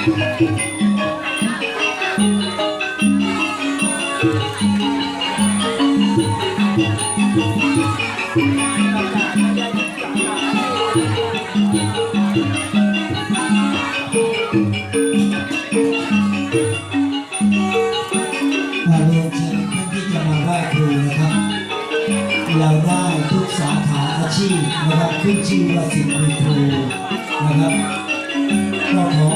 มาเรียนเชิญท่านที่จะมาไหว้ครูนะครับเราได้ทุกสาขาอาชีพนะครับขึ้นชื่อว่าสิทธิ์มีครูนะครับก็ขอ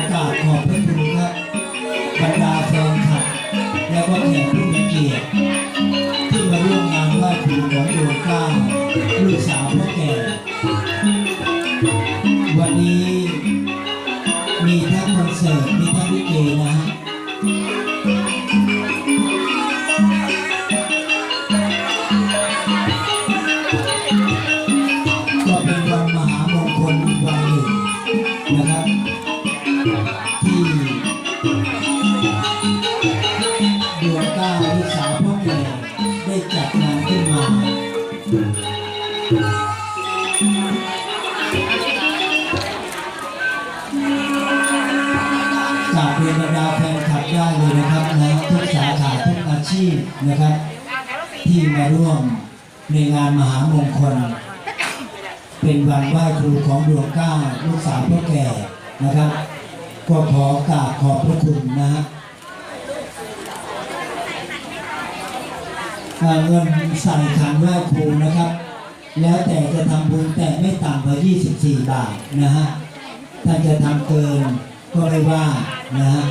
คอนเสิร์ตมีทั้งลิเกนะฮะก็เป็นวันมหามงคลอีกวันหนึ่งนะครับ ที่ดวงเก้าลูกสาวพ่อแก่ได้จัดงานขึ้นมา เรียนบรรดาแฟนคลับได้เลยนะครับในทุกสาขาทุกอาชีพนะครับ ที่มาร่วมในงานมหามงคล เป็นวันไหว้ครูของดวงก้าลูกสาวพ่อแก่นะครับ ก็ขอกราบขอบพระคุณนะฮะเอ่อเงินใส่ขันไหว้ครูนะครับ แล้วแต่จะทำบุญแต่ไม่ต่ำกว่า 24 บาทนะฮะ ถ้าจะทำเกิน ก็ไม่ว่านะฮะ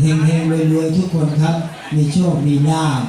เฮงเฮงรวยรวยทุกคนครับ มีโชค มีลาภ